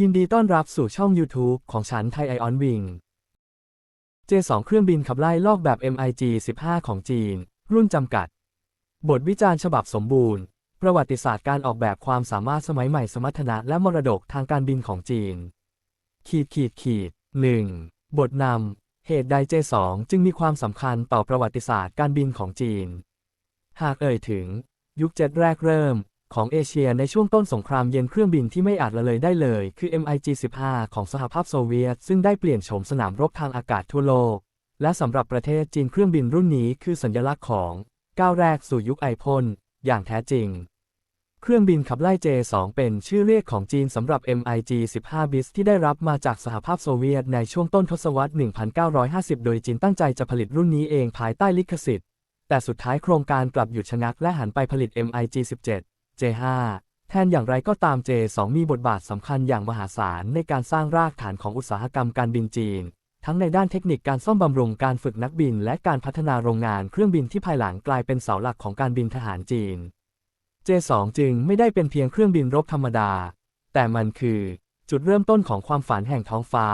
ยินดีต้อนรับสู่ช่อง YouTube ของฉันไทยไอออนวิง J2 เครื่องบินขับไล่ลอกแบบ MiG 15 ของจีน รุ่นจำกัด บทวิจารณ์ฉบับสมบูรณ์ ประวัติศาสตร์การออกแบบความสามารถสมัยใหม่สมรรถนะและมรดกทางการบินของจีน ขีดขีดขีด 1. บทนำเหตุใด J2 จึงมีความสำคัญต่อประวัติศาสตร์การบินของจีน หากเอ่ยถึง ยุคเจ็ดแรกเริ่ม ของเอเชียในช่วงต้นสงครามเย็นเครื่องบินที่ไม่อาจละเลยได้เลย คือ MiG-15 ของสหภาพโซเวียต ซึ่งได้เปลี่ยนโฉมสนามรบทางอากาศทั่วโลก และสำหรับประเทศจีนเครื่องบินรุ่นนี้คือสัญลักษณ์ของก้าวแรกสู่ยุคไอพ่นอย่างแท้จริง เครื่องบินขับไล่ J2 เป็นชื่อเรียกของจีนสำหรับ MiG-15 บิสที่ได้รับมาจากสหภาพโซเวียตในช่วงต้นทศวรรษ 1950 โดยจีนตั้งใจจะผลิตรุ่นนี้เองภายใต้ลิขสิทธิ์ แต่สุดท้ายโครงการกลับหยุดชะงักและหันไปผลิต MiG-17 J5 แทนอย่างไรก็ตาม J2 มีบทบาทสำคัญอย่างมหาศาลในการสร้างรากฐานของอุตสาหกรรมการบินจีน ทั้งในด้านเทคนิคการซ่อมบำรุงการฝึกนักบิน และการพัฒนาโรงงานเครื่องบินที่ภายหลังกลายเป็นเสาหลักของการบินทหารจีน J2 จึงไม่ได้เป็นเพียงเครื่องบินรบธรรมดา แต่มันคือ จุดเริ่มต้นของความฝันแห่งท้องฟ้า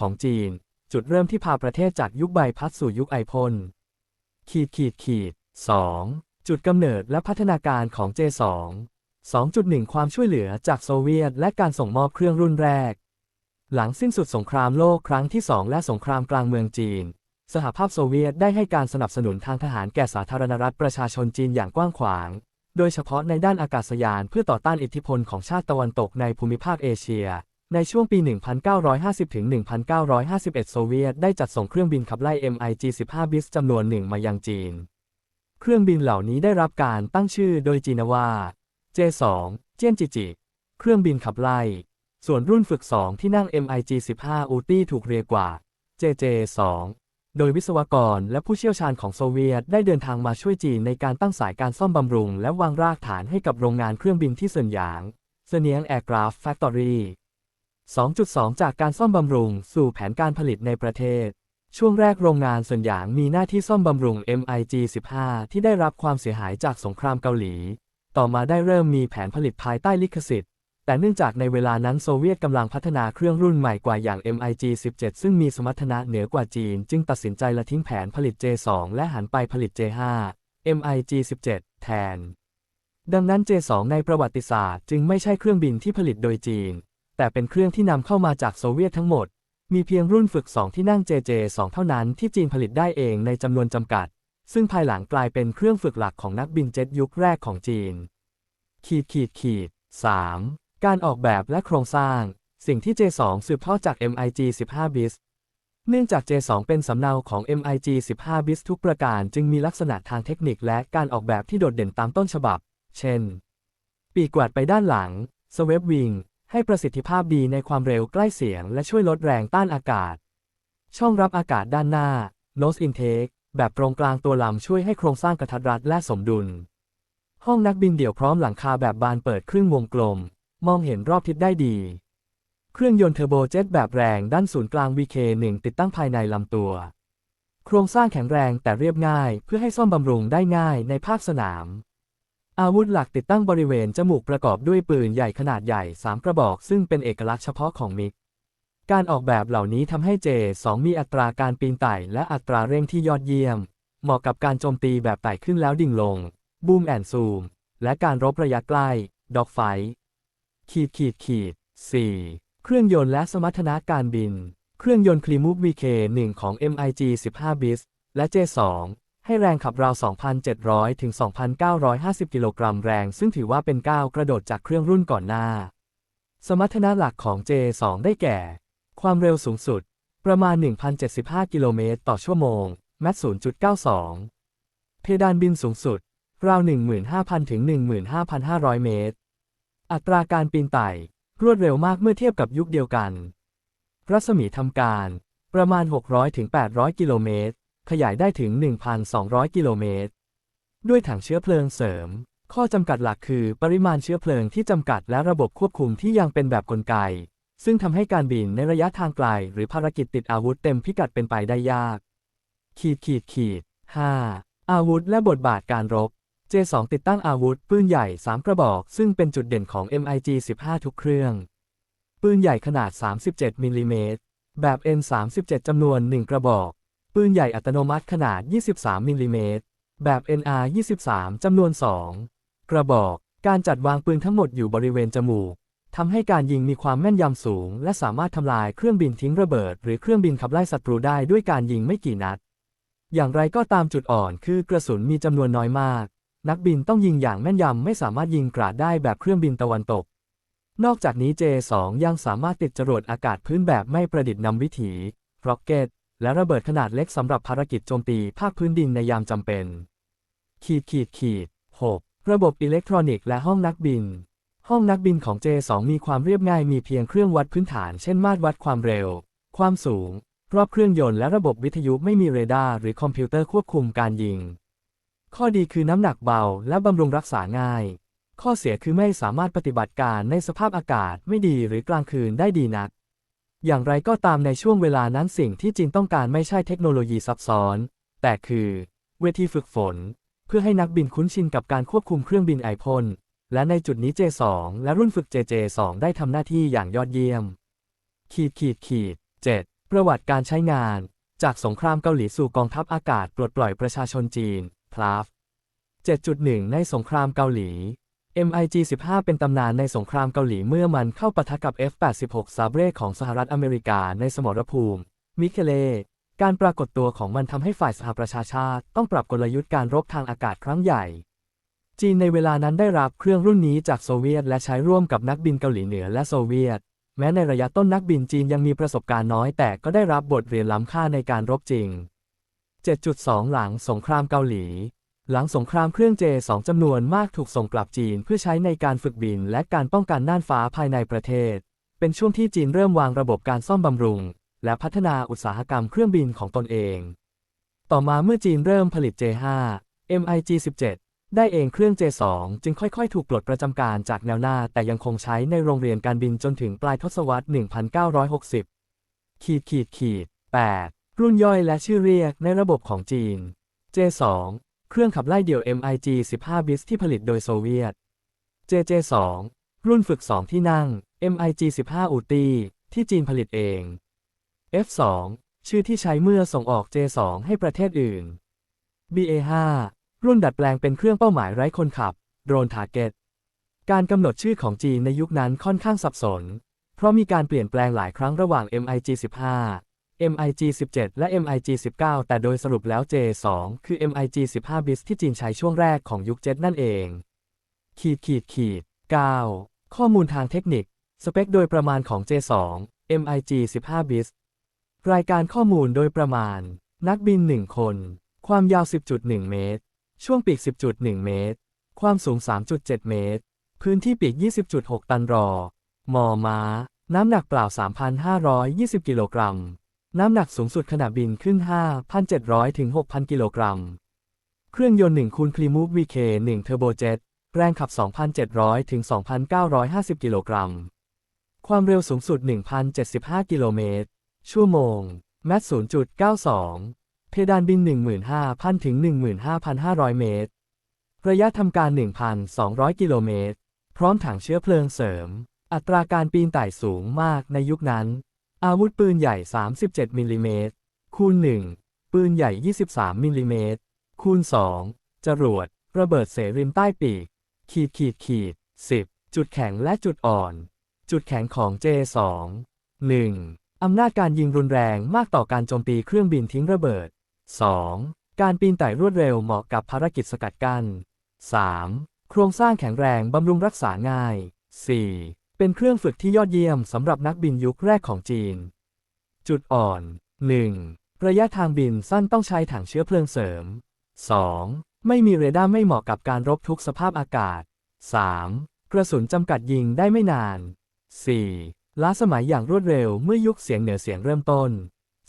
ของจีน จุดเริ่มที่พาประเทศจากยุคใบพัดสู่ยุคไอพ่นขีดขีดขีด 2. จุดกำเนิดและพัฒนาการของ J2 2.1 ความช่วยเหลือจากโซเวียต และการส่งมอบเครื่องรุ่นแรก หลังสิ้นสุดสงครามโลกครั้งที่ 2 และสงครามกลางเมืองจีน สหภาพโซเวียตได้ให้การสนับสนุนทางทหารแก่สาธารณรัฐประชาชนจีนอย่างกว้างขวาง โดยเฉพาะในด้านอากาศยานเพื่อต่อต้านอิทธิพลของชาติตะวันตกในภูมิภาคเอเชีย ในช่วงปี 1950 ถึง 1951 โซเวียตได้จัดส่งเครื่องบินขับไล่ MiG-15 บิสจำนวนหนึ่งมายังจีน เครื่องบินเหล่านี้ได้รับการตั้งชื่อโดยจีนว่า J2 เจียนจิจิ เครื่องบินขับไล่ ส่วนรุ่นฝึก 2 ที่นั่ง MiG-15 อูตี้ถูกเรียกว่า JJ2 โดยวิศวกรและผู้เชี่ยวชาญของโซเวียตได้เดินทางมาช่วยจีนในการตั้งสายการซ่อมบำรุง และวางรากฐานให้กับโรงงานเครื่องบินที่เซินหยางเซเนียงแอร์กราฟแฟคทอรี่2.2 จากการซ่อมบำรุง สู่แผนการผลิตในประเทศ ช่วงแรกโรงงานเซินหยางมีหน้าที่ซ่อมบำรุง MiG-15 ที่ได้รับความเสียหายจากสงครามเกาหลี ต่อมาได้เริ่มมีแผนผลิตภายใต้ลิขสิทธิ์ แต่เนื่องจากในเวลานั้นโซเวียตกำลังพัฒนาเครื่องรุ่นใหม่กว่าอย่าง MiG-17 ซึ่งมีสมรรถนะเหนือกว่าจีน จึงตัดสินใจละทิ้งแผนผลิต J2 และหันไปผลิต J5 MiG-17 แทน ดังนั้น J2 ในประวัติศาสตร์ จึงไม่ใช่เครื่องบินที่ผลิตโดยจีน แต่เป็นเครื่องที่นำเข้ามาจากโซเวียตทั้งหมด มีเพียงรุ่นฝึก 2 ที่นั่ง JJ2 เท่านั้นที่จีนผลิตได้เองในจำนวนจำกัด ซึ่งภายหลังกลายเป็นเครื่องฝึกหลักของนักบินเจ็ตยุคแรกของจีน ขีดขีดขีด 3. การออกแบบและโครงสร้าง สิ่งที่ J2 สืบทอดจาก MiG 15 bis เนื่องจาก J2 เป็นสำเนาของ MiG 15 bis ทุกประการจึงมีลักษณะทางเทคนิคและการออกแบบที่โดดเด่นตามต้นฉบับ เช่น ปีกกวาดไปด้านหลังสเวฟวิง ให้ประสิทธิภาพดีในความเร็วใกล้เสียง และช่วยลดแรงต้านอากาศ ช่องรับอากาศด้านหน้า nose intake แบบตรงกลางตัวลำช่วยให้โครงสร้างกระทัดรัดและสมดุล ห้องนักบินเดี่ยวพร้อมหลังคาแบบบานเปิดครึ่งวงกลม มองเห็นรอบทิศได้ดี เครื่องยนต์เทอร์โบเจ็ตแบบแรงด้านศูนย์กลาง VK1 ติดตั้งภายในลำตัว โครงสร้างแข็งแรงแต่เรียบง่าย เพื่อให้ซ่อมบำรุงได้ง่ายในภาคสนาม อาวุธหลักติดตั้งบริเวณจมูกประกอบด้วยปืนใหญ่ขนาดใหญ่ 3 กระบอก ซึ่งเป็นเอกลักษณ์เฉพาะของมิก การออกแบบเหล่านี้ทำให้ J2 มีอัตราการปีนไต่และอัตราเร่งที่ยอดเยี่ยม เหมาะกับการโจมตีแบบไต่ขึ้นแล้วดิ่งลง บูมแอนซูม และการรบระยะใกล้ ดอกไฟ ขีดขีดขีด 4. เครื่องยนต์และสมรรถนะการบิน เครื่องยนต์คลีมูฟ VK1 ของ MiG 15 bis และ J2 ให้แรงขับราว 2,700 ถึง 2,950 กิโลกรัมแรง ซึ่งถือว่าเป็นก้าวกระโดดจากเครื่องรุ่นก่อนหน้า สมรรถนะหลักของ J2 ได้แก่ ความเร็วสูงสุด ประมาณ 1,075 กิโลเมตรต่อชั่วโมง แมท0.92 เพดานบินสูงสุด ราว 15,000 ถึง 15,500 เมตร อัตราการปีนไต่ รวดเร็วมากเมื่อเทียบกับยุคเดียวกัน รัศมีทำการ ประมาณ 600 ถึง 800 กิโลเมตร ขยายได้ถึง 1,200 กิโลเมตร ด้วยถังเชื้อเพลิงเสริม ข้อจำกัดหลักคือปริมาณเชื้อเพลิงที่จำกัดและระบบควบคุมที่ยังเป็นแบบกลไก ซึ่งทำให้การบินในระยะทางไกล หรือภารกิจติดอาวุธเต็มพิกัดเป็นไปได้ยาก ขีดขีดขีด 5. อาวุธและบทบาทการรบ J2 ติดตั้งอาวุธปืนใหญ่ 3 กระบอก ซึ่งเป็นจุดเด่นของ MiG 15 ทุกเครื่อง ปืนใหญ่ขนาด 37มิลลิเมตรแบบ N37 จำนวน 1 กระบอก ปืนใหญ่อัตโนมัติขนาด 23มิลลิเมตร แบบ NR23 จำนวน 2 กระบอก การจัดวางปืนทั้งหมดอยู่บริเวณจมูกทำให้การยิงมีความแม่นยำสูง และสามารถทำลายเครื่องบินทิ้งระเบิด หรือเครื่องบินขับไล่ศัตรูได้ด้วยการยิงไม่กี่นัด อย่างไรก็ตามจุดอ่อนคือกระสุนมีจำนวนน้อยมาก นักบินต้องยิงอย่างแม่นยำไม่สามารถยิงกราดได้แบบเครื่องบินตะวันตก นอกจากนี้ J2 ยังสามารถติดจรวดอากาศพื้นแบบไม่ประดิษฐ์นำวิถีร็อกเก็ต และระเบิดขนาดเล็กสำหรับภารกิจโจมตีภาคพื้นดินในยามจำเป็น ขีดขีดขีด 6. ระบบอิเล็กทรอนิกส์และห้องนักบิน ห้องนักบินของ J2 มีความเรียบง่ายมีเพียงเครื่องวัดพื้นฐาน เช่นมาตรวัดความเร็ว ความสูง รอบเครื่องยนต์และระบบวิทยุไม่มีเรดาร์หรือคอมพิวเตอร์ควบคุมการยิง ข้อดีคือน้ำหนักเบาและบำรุงรักษาง่าย ข้อเสียคือไม่สามารถปฏิบัติการในสภาพอากาศไม่ดีหรือกลางคืนได้ดีนัก อย่างไรก็ตามในช่วงเวลานั้นสิ่งที่จีนต้องการไม่ใช่เทคโนโลยีซับซ้อน แต่คือ เวทีฝึกฝน เพื่อให้นักบินคุ้นชินกับการควบคุมเครื่องบินไอพ่นและในจุดนี้ J2 และรุ่นฝึก JJ2 ได้ทำหน้าที่อย่างยอดเยี่ยม ขีดขีดขีด 7. ประวัติการใช้งาน จากสงครามเกาหลีสู่กองทัพอากาศปลดปล่อยประชาชนจีน พลาฟ 7.1 ในสงครามเกาหลี MiG-15 เป็นตำนานในสงครามเกาหลีเมื่อมันเข้าปะทะกับ F-86 ซาเบรของสหรัฐอเมริกาในสมรภูมิ มิเคเล การปรากฏตัวของมันทำให้ฝ่ายสหประชาชาติต้องปรับกลยุทธ์การรบทางอากาศครั้งใหญ่ จีนในเวลานั้นได้รับเครื่องรุ่นนี้จากโซเวียต และใช้ร่วมกับนักบินเกาหลีเหนือและโซเวียต แม้ในระยะต้นนักบินจีนยังมีประสบการณ์น้อยแต่ก็ได้รับบทเรียนล้ำค่าในการรบจริง 7.2 หลังสงครามเกาหลี หลังสงครามเครื่อง J2 จำนวนมากถูกส่งกลับจีนเพื่อใช้ในการฝึกบินและการป้องกันน่านฟ้าภายในประเทศ เป็นช่วงที่จีนเริ่มวางระบบการซ่อมบำรุง และพัฒนาอุตสาหกรรมเครื่องบินของตนเอง ต่อมาเมื่อจีนเริ่มผลิต J5 MiG-17 ได้เองเครื่อง J2 จึงค่อยๆ ถูกปลดประจำการจากแนวหน้า แต่ยังคงใช้ในโรงเรียนการบินจนถึงปลายทศวรรษ 1960 ขีดขีดขีด 8. รุ่นย่อยและชื่อเรียกในระบบของจีน J2 เครื่องขับไล่เดี่ยว MiG 15บิสที่ผลิตโดยโซเวียต JJ2 รุ่นฝึก 2 ที่นั่ง MiG 15 อูตีที่จีนผลิตเอง F2 ชื่อที่ใช้เมื่อส่งออก J2 ให้ประเทศอื่น BA5 รุ่นดัดแปลงเป็นเครื่องเป้าหมายไร้คนขับ โดรนทาร์เก็ต การกำหนดชื่อของจีนในยุคนั้นค่อนข้างสับสน เพราะมีการเปลี่ยนแปลงหลายครั้งระหว่าง MiG 15 MiG 17 และ MiG 19แต่โดยสรุปแล้ว J2 คือ MiG 15บิสที่จีนใช้ช่วงแรกของยุคเจ็ตนั่นเอง ขีดขีดขีด9ข้อมูลทางเทคนิค สเปคโดยประมาณของ J2 MiG 15บิสรายการข้อมูลโดยประมาณ นักบิน 1 คน ความยาว 10.1 เมตร ช่วงปีก 10.1 เมตร ความสูง 3.7 เมตร พื้นที่ปีก 20.6 ตันรอ มอม้า น้ำหนักเปล่า 3,520 กิโลกรัม น้ำหนักสูงสุดขณะบินขึ้น 5,700 ถึง 6,000 กิโลกรัม เครื่องยนต์1คูณคลีมูฟ VK 1เทอร์โบเจ็ตแรงขับ 2,700 ถึง 2,950 กิโลกรัม ความเร็วสูงสุด 1,075 กิโลเมตร ชั่วโมง แมท0.92 เพดานบิน 15,000 ถึง 15,500 เมตร ระยะทำการ 1,200 กิโลเมตร พร้อมถังเชื้อเพลิงเสริม อัตราการปีนไต่สูงมากในยุคนั้น อาวุธปืนใหญ่ 37มิลลิเมตรคูณ 1 ปืนใหญ่ 23มิลลิเมตรคูณ 2 จรวด ระเบิดเสริมใต้ปีก ขีดขีดขีด 10 จุดแข็งและจุดอ่อน จุดแข็งของ J2 1. อำนาจการยิงรุนแรงมากต่อการโจมตีเครื่องบินทิ้งระเบิด 2. การปีนไต่รวดเร็วเหมาะกับภารกิจสกัดกั้น 3. โครงสร้างแข็งแรงบำรุงรักษาง่าย 4. เป็นเครื่องฝึกที่ยอดเยี่ยมสำหรับนักบินยุคแรกของจีน จุดอ่อน 1. ระยะทางบินสั้นต้องใช้ถังเชื้อเพลิงเสริม 2. ไม่มีเรดาร์ไม่เหมาะกับการรบทุกสภาพอากาศ 3. กระสุนจำกัดยิงได้ไม่นาน 4. ล้าสมัยอย่างรวดเร็วเมื่อยุคเสียงเหนือเสียงเริ่มต้น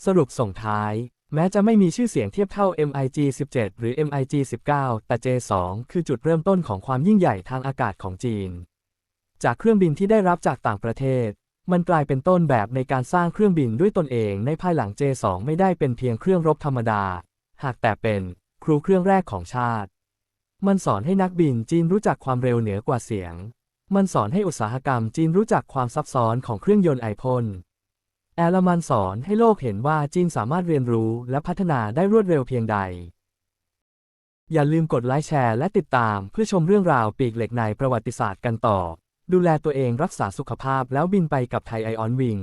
สรุปส่งท้าย แม้จะไม่มีชื่อเสียงเทียบเท่า MiG 17 หรือ MiG 19 แต่ J2 คือจุดเริ่มต้นของความยิ่งใหญ่ทางอากาศของจีน จากเครื่องบินที่ได้รับจากต่างประเทศ มันกลายเป็นต้นแบบในการสร้างเครื่องบินด้วยตนเองในภายหลัง J2 ไม่ได้เป็นเพียงเครื่องรบธรรมดา หากแต่เป็นครูเครื่องแรกของชาติ มันสอนให้นักบินจีนรู้จักความเร็วเหนือกว่าเสียง มันสอนให้อุตสาหกรรมจีนรู้จักความซับซ้อนของเครื่องยนต์ไอพ่นแอลมันสอนให้โลกเห็นว่าจีนสามารถเรียนรู้และพัฒนาได้รวดเร็วเพียงใด อย่าลืมกดไลค์แชร์และติดตามเพื่อชมเรื่องราวปีกเหล็กในประวัติศาสตร์กันต่อ ดูแลตัวเองรักษาสุขภาพแล้วบินไปกับไทยไอออนวิง